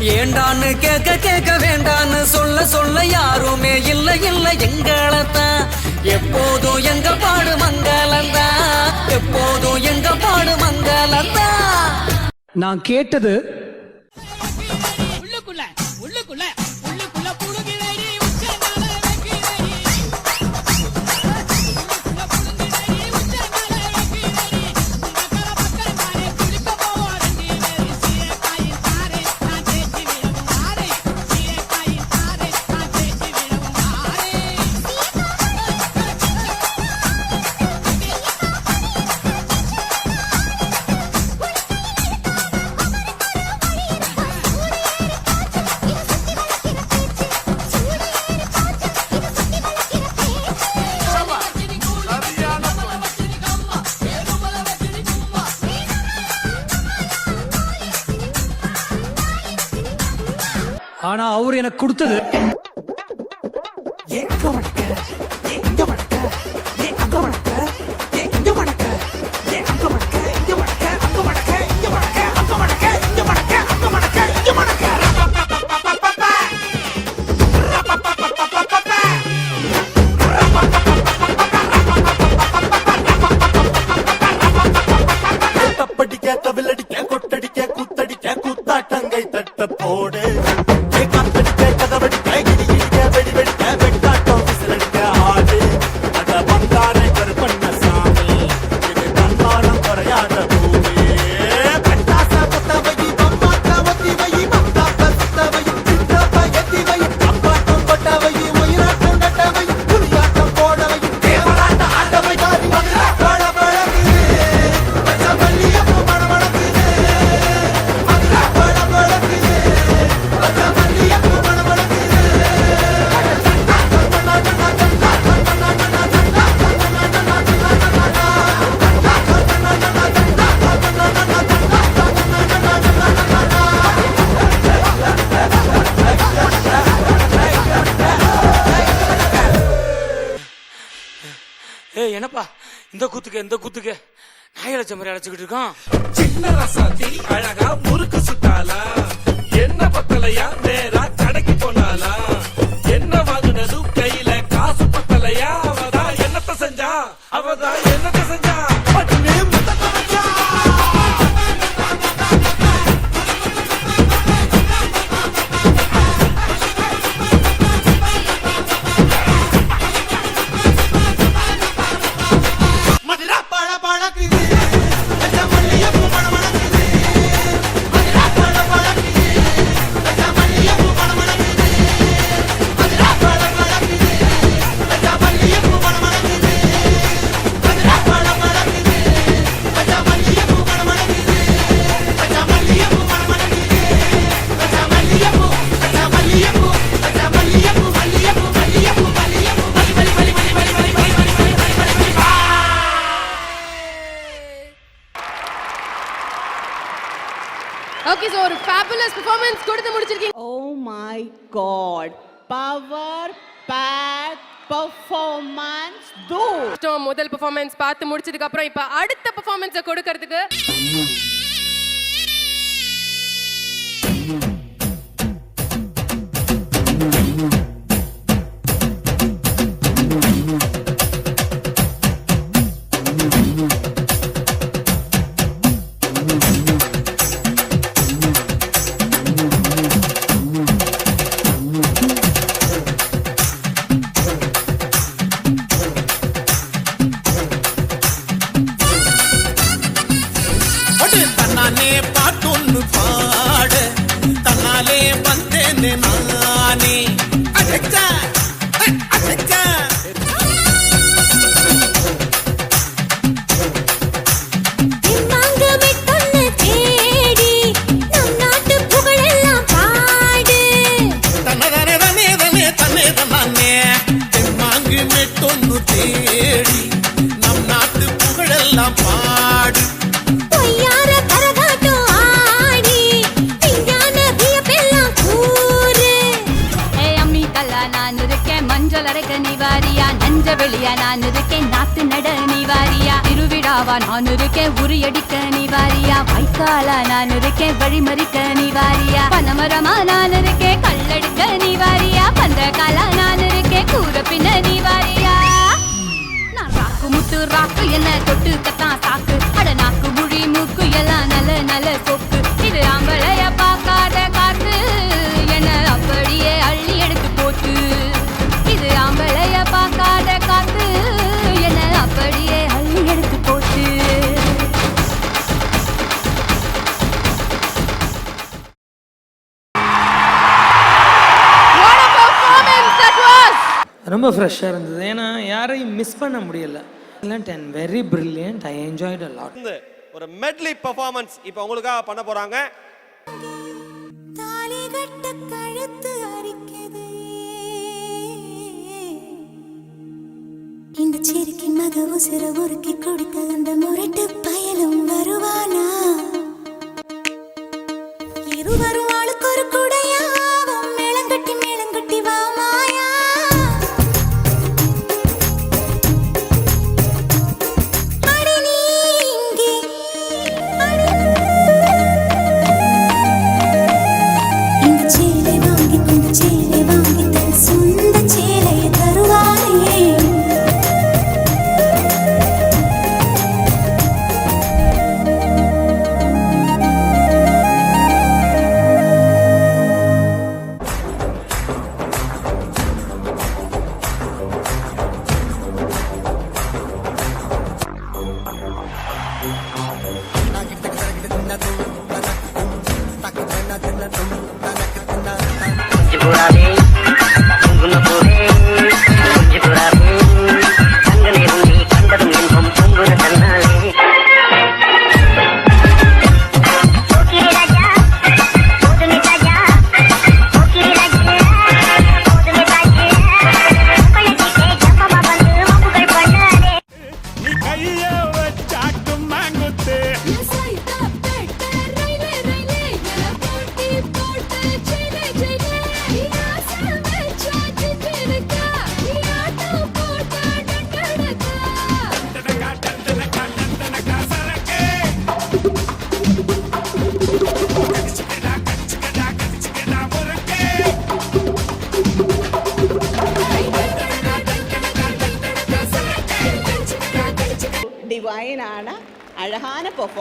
ஏண்டான்னு கேட்க கேட்க வேண்டான்னு சொல்ல சொல்ல யாருமே இல்லை இல்லை எங்களத்தான் எப்போதும் எங்க பாடு மங்களந்தான் எப்போதும் எங்க பாடு மங்களந்தான் நான் கேட்டது ஆனா அவர் எனக்கு கொடுத்தது நாய் அழைச்ச அழைச்சுக்கிட்டு இருக்கான் சின்ன ரசாத்தி அழகா முறுக்கு சுட்டாலா என்ன பத்தலையா? நேரா கடைக்கு போனாலா என்ன வாங்கினதும் God. Power, pack, performance, do. முதல் performance பார்த்து முடிச்சதுக்கு அப்புறம் இப்ப அடுத்த performance கொடுக்கிறதுக்கு நஞ்ச நான் இருக்கேன் நாத்து நட நீ வாரியா. திருவிழாவா நான் இருக்கேன் உரியடிக்க நீ வாரியா. வைக்காலா நான் இருக்கேன் வழிமறிக்க நீ வாரியா. பனமரமா நான் இருக்கேன் கல்லெடுக்க நீ வாரியா. பந்தகாலா நான் இருக்கேன் கூற பின்ன நீ வாரியா. நான் ராக்கு முத்து ராக்கு என்ன தொட்டு கத்தான் சாக்கு. அட நாக்கு முழி மூக்கு எல்லாம் நல்ல நல்ல சொப்பு ரொம்ப ஃப்ரெஷ்ஷாக இருந்தது. ஏன்னா யாரையும் மிஸ் பண்ண முடியல. And very brilliant I enjoyed a lot ஒரு மெட்லி பெர்ஃபார்மன்ஸ் இப்போ உங்களுக்காக பண்ண போறாங்க. தாலி கட்ட கழுத்து அரிக்குது. இந்த சிரிக்கி மக உசுர உருக்கி கொடுக்க அந்த முரட்டு பயலும் வருவானா?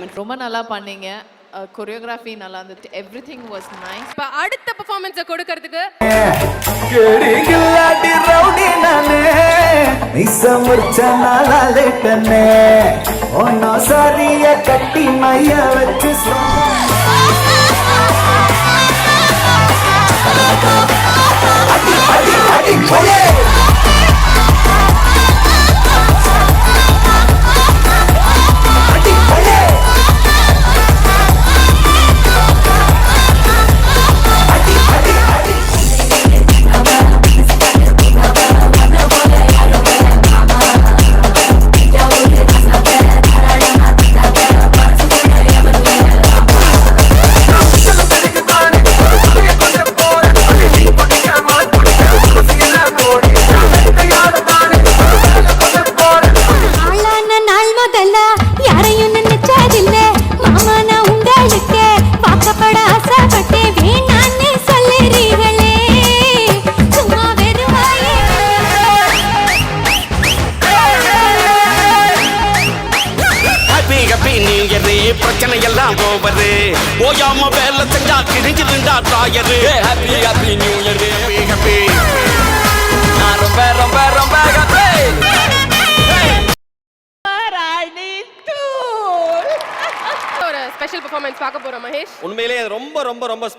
பெர்ஃபார்மன்ஸ் ரொம்ப நல்லா பண்ணீங்க கொரியோகிராஃபி நல்லா இருந்துச்சு எவ்ரி திங் வாஸ் நைஸ் இப்ப அடுத்த பெர்ஃபார்மன்ஸை கொடுக்கறதுக்கு கட்டி மைய வச்சு அடி அடி அடி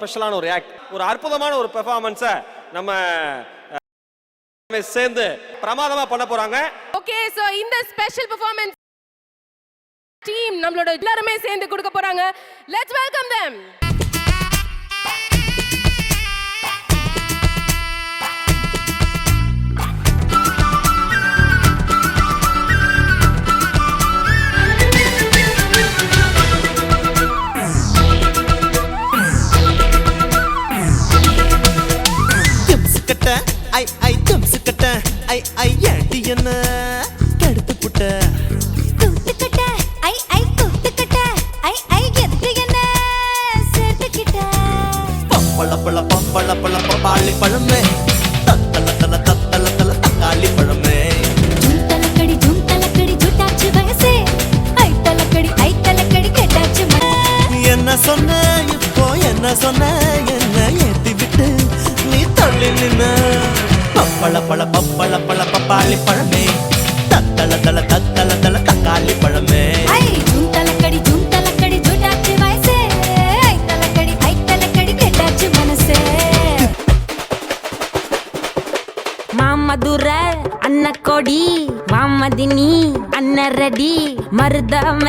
ஸ்பெஷலான ஒரு ஆக்ட் ஒரு அற்புதமான ஒரு பெர்ஃபார்மன்ஸை நம்ம சேர்ந்து பிரமாதமா பண்ண போறாங்க. ஓகே சோ இந்த ஸ்பெஷல் பெர்ஃபார்மன்ஸ் டீம் நம்மளோட எல்லாருமே சேர்ந்து கொடுக்க போறாங்க. Let's welcome them. ஐ ஐ தும்ஸ் கூட்டுக்கட்ட ஐ ஐ ஏண்டி என்ன கெடுத்து புட்ட? கூட்டுக்கட்ட ஐ ஐ கூட்டுக்கட்ட ஐ ஐ எதுக்கு என்ன சேர்த்துக்கிட்ட? பப்பள பழ பப்பள பழ பப்பாளி பழமே.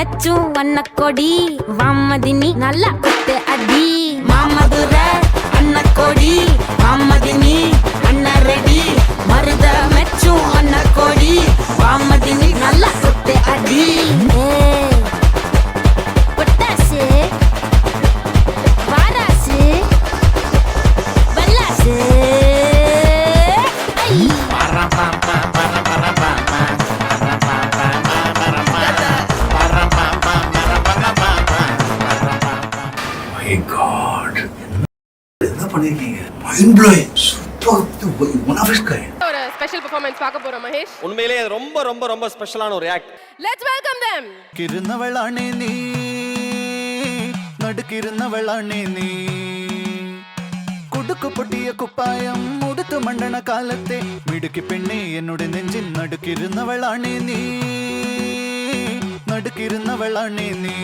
மருத வண்ண கொடி. வாமதினி நல்ல குத்து அடி. மாமதுர அண்ண கொடி. வாமதினி அண்ண ரெடி. மருத மெச்சும் கொடி. வாமதினி நல்ல குத்து அடி. பெர்ஃபார்மன்ஸ் பார்க்க போறோம் மகேஷ் உண்மையிலேயே அது ரொம்ப ரொம்ப ரொம்ப ஸ்பெஷலான ஒரு ஆக்ட் லெட்ஸ் வெல்கம் them കിരുന്നവളാണേ നീ നടുക്കിരുന്നവളാണേ നീ കുടുക്കു പൊട്ടിയ കുപ്പായം ഉടുത്തു മണ്ടണ കാലത്തെ മിടുക്കി പെണ്ണെ എന്നോട് നെഞ്ചിൽ നടുക്കിരുന്നവളാണേ നീ നടുക്കിരുന്നവളാണേ നീ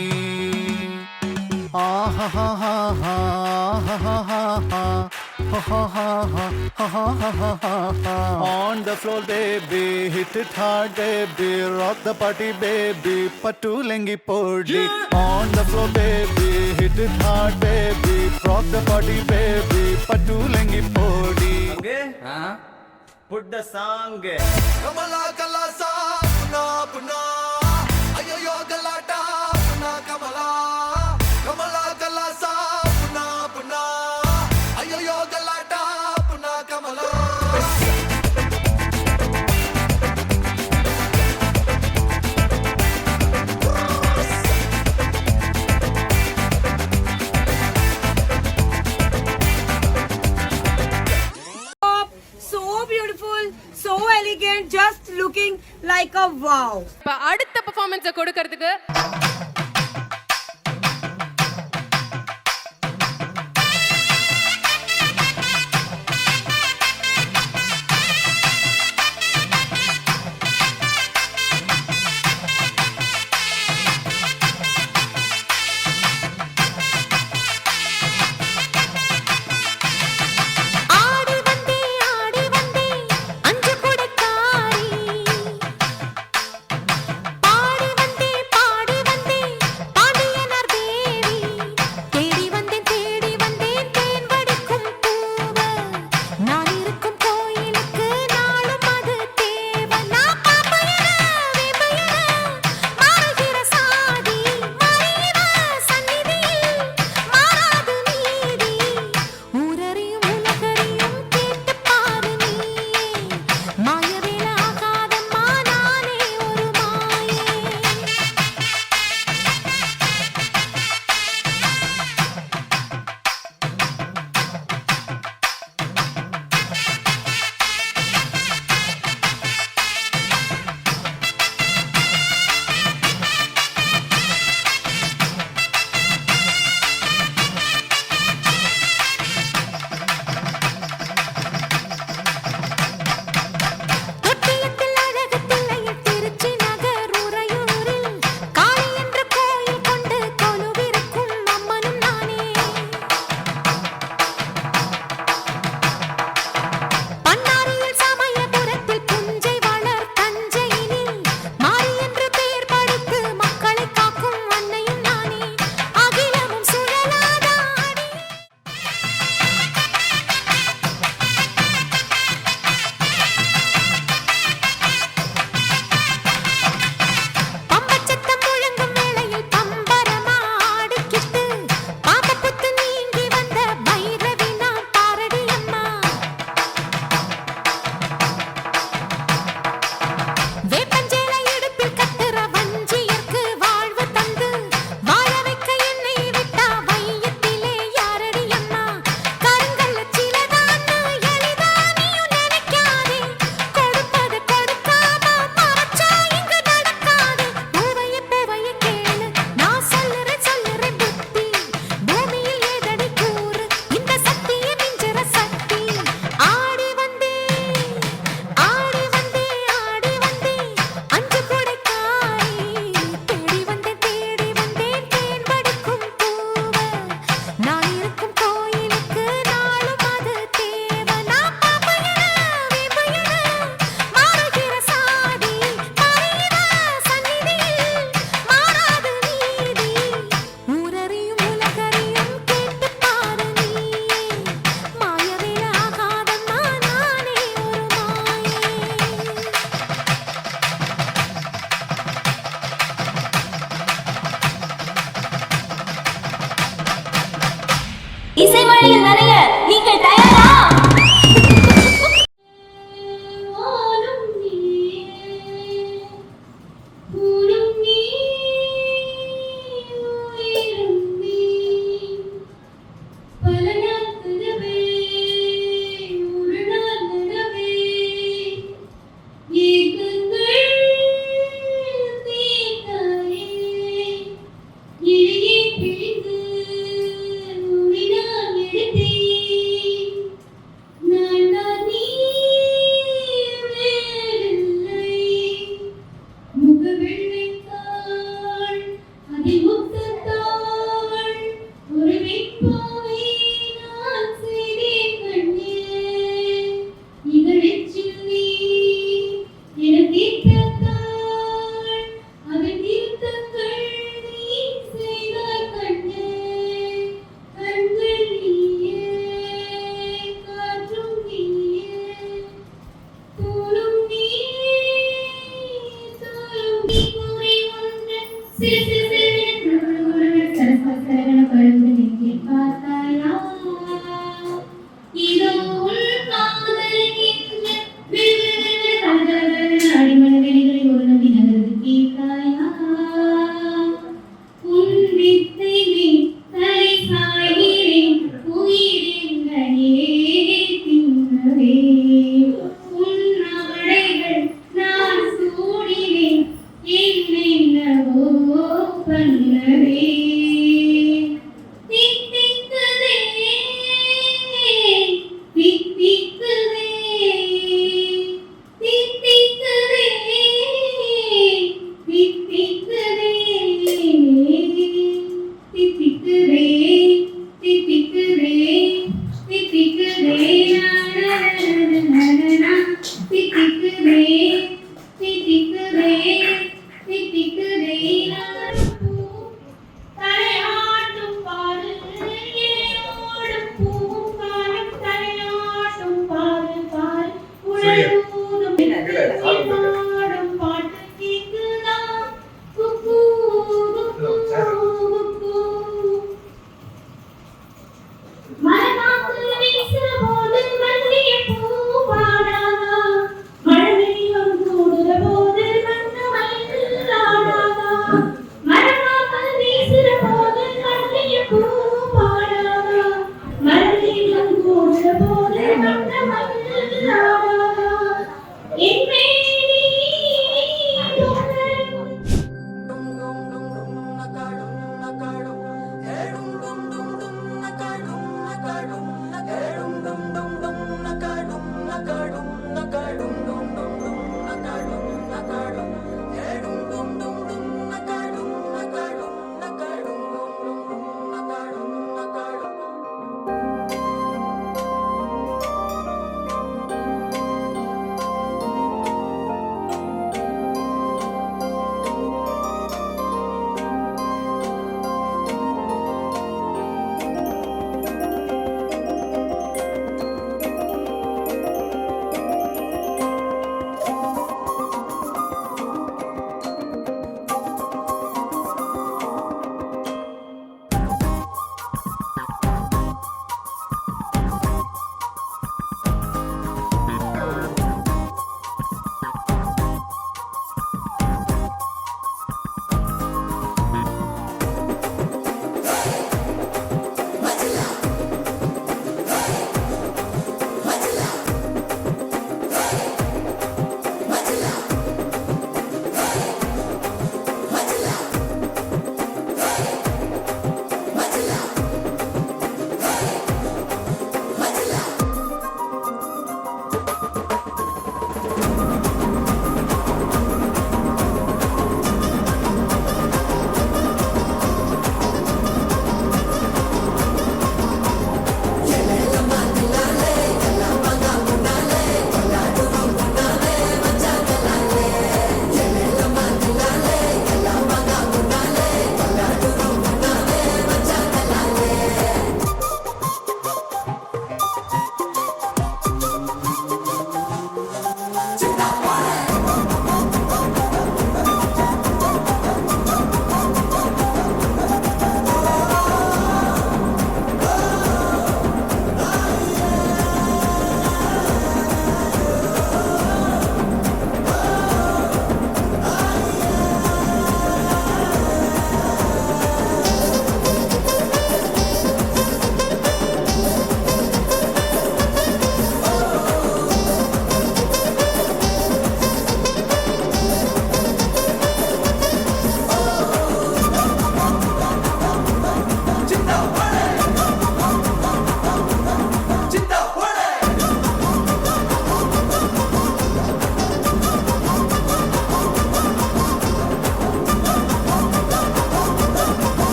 On the floor, baby, hit it hard, baby, rock the party, baby, patulengi podi. On the floor, baby, hit it hard, baby, rock the party, baby, patulengi podi. Put the song. Kamala kalasa, puna puna, wow a அடுத்த பெர்ஃபார்மன்ஸை கொடுக்கிறதுக்கு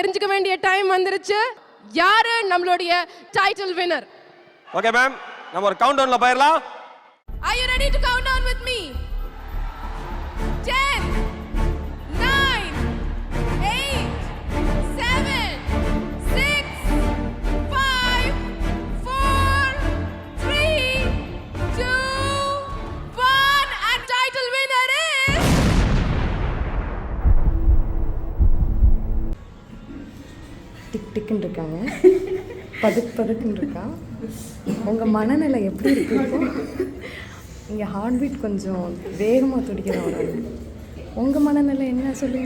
வேண்டிய time வந்துருச்சு. யாரு நம்மளுடைய title winner okay ma'am நம்ம ஒரு கவுண்ட் டவுன்ல போயிடலாம். Are you ready to count down with me? 10, டிக்குன்னு இருக்காங்க பதுக்கு பதுக்குன்னு இருக்கா உங்கள் மனநிலை எப்படி இருக்கு இங்கே ஹார்ட் பீட் கொஞ்சம் வேகமாக துடிக்கிற ஒரு உங்கள் மனநிலை என்ன? சொல்லுங்க.